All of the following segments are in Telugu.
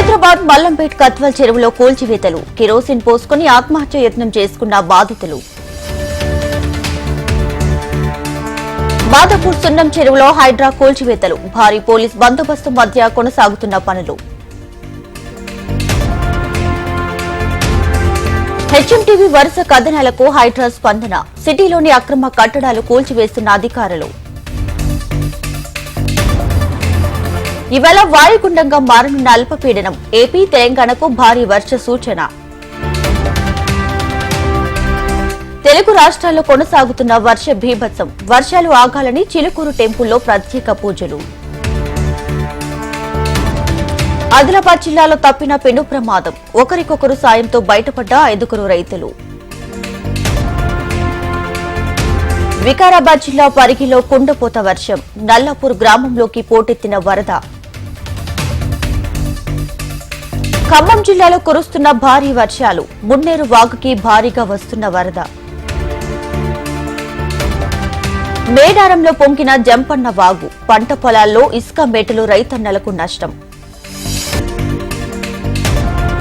హైదరాబాద్ మల్లంపేట్ కత్వల్ చెరువులో కూల్చివేతలు కిరోసిన్ పోసుకుని ఆత్మహత్య యత్నం చేసుకున్న బాధితులు. మాధపూర్ సున్నం చెరువులో హైడ్రా కూల్చివేతలు భారీ పోలీస్ బందోబస్తు మధ్య కొనసాగుతున్న పనులు. హెచ్ఎంటీవీ వరుస కథనాలకు హైడ్రా స్పందన సిటీలోని అక్రమ కట్టడాలు కూల్చివేస్తున్న అధికారులు. ఇవాళ వాయుగుండంగా మారనున్న అల్పపీడనం ఏపీ తెలంగాణకు భారీ వర్ష సూచన. తెలుగు రాష్ట్రాల్లో కొనసాగుతున్న వర్ష భీభత్సం వర్షాలు ఆగాలని చిలుకూరు టెంపుల్లో ప్రత్యేక పూజలు. ఆదిలాబాద్ జిల్లాలో తప్పిన పెను ప్రమాదం ఒకరికొకరు సాయంతో బయటపడ్డ ఐదుగురు రైతులు. వికారాబాద్ జిల్లా పరిగిలో కుండపోత వర్షం నల్లాపూర్ గ్రామంలోకి పోటెత్తిన వరద. ఖమ్మం జిల్లాలో కురుస్తున్న భారీ వర్షాలు. మున్నేరు వాగుకి భారీగా వస్తున్న వరద. మేడారంలో పొంకిన జంపన్న వాగు. పంట పొలాల్లో ఇసుక మేటలు రైతన్నలకు నష్టం.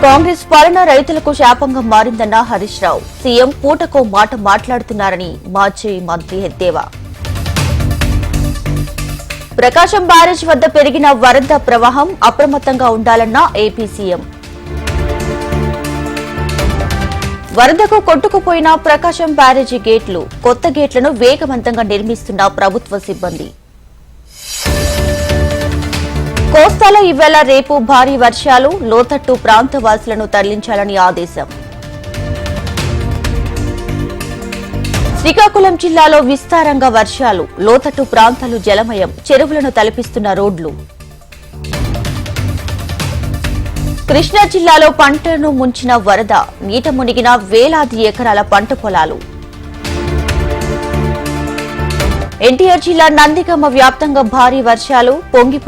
కాంగ్రెస్ పాలన రైతులకు శాపంగా మారిందన్న హరీష్ రావు. సీఎం పూటకో మాట మాట్లాడుతున్నారని మాజీ మంత్రి ఎద్దేవా. ప్రకాశం బ్యారేజ్ వద్ద పెరిగిన వరద ప్రవాహం అప్రమత్తంగా ఉండాలన్న ఏపీ సీఎం. వరదకు కొట్టుకుపోయిన ప్రకాశం బ్యారేజీ గేట్లు కొత్త గేట్లను వేగవంతంగా నిర్మిస్తున్న ప్రభుత్వ సిబ్బంది. కోస్తాలో ఇవాళ రేపు భారీ వర్షాలు లోతట్టు ప్రాంత వాసులను తరలించాలని ఆదేశం. శ్రీకాకుళం జిల్లాలో విస్తారంగా వర్షాలు లోతట్టు ప్రాంతాలు జలమయం చెరువులను తలపిస్తున్న రోడ్లు. కృష్ణా జిల్లాలో పంటను ముంచిన వరద నీట మునిగిన వేలాది ఎకరాల పంట పొలాలు. ఎన్టీఆర్ జిల్లా నందికమ్మ వ్యాప్తంగా భారీ వర్షాలు పొంగి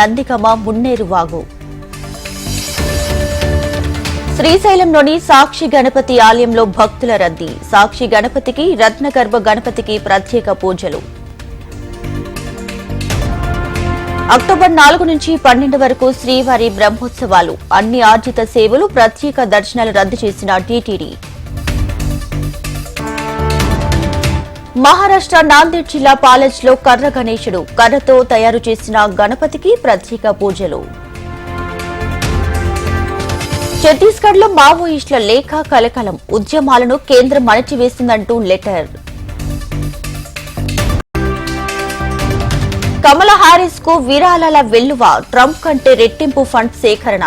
నందికమ్మ మున్నేరు వాగు. శ్రీశైలంలోని సాక్షి గణపతి ఆలయంలో భక్తుల రద్దీ. సాక్షి గణపతికి రత్నగర్భ గణపతికి ప్రత్యేక పూజలు. అక్టోబర్ నాలుగు నుంచి పన్నెండు వరకు శ్రీవారి బ్రహ్మోత్సవాలు. అన్ని ఆర్జిత సేవలు ప్రత్యేక దర్శనాలు రద్దు చేసిన టీటీడీ. మహారాష్ట్ర నాందేడ్ జిల్లా పాలజ్లో కర్ర గణేశుడు. కర్రతో తయారు చేసిన గణపతికి ప్రత్యేక పూజలు. ఛత్తీస్గఢ్లో మావోయిస్టుల లేఖ కలకలం. ఉద్యమాలను కేంద్రం అణచివేసిందంటూ లెటర్. కమల హారిస్కు విరాళాల వెల్లువ ట్రంప్ కంటే రెట్టింపు ఫండ్ సేకరణ.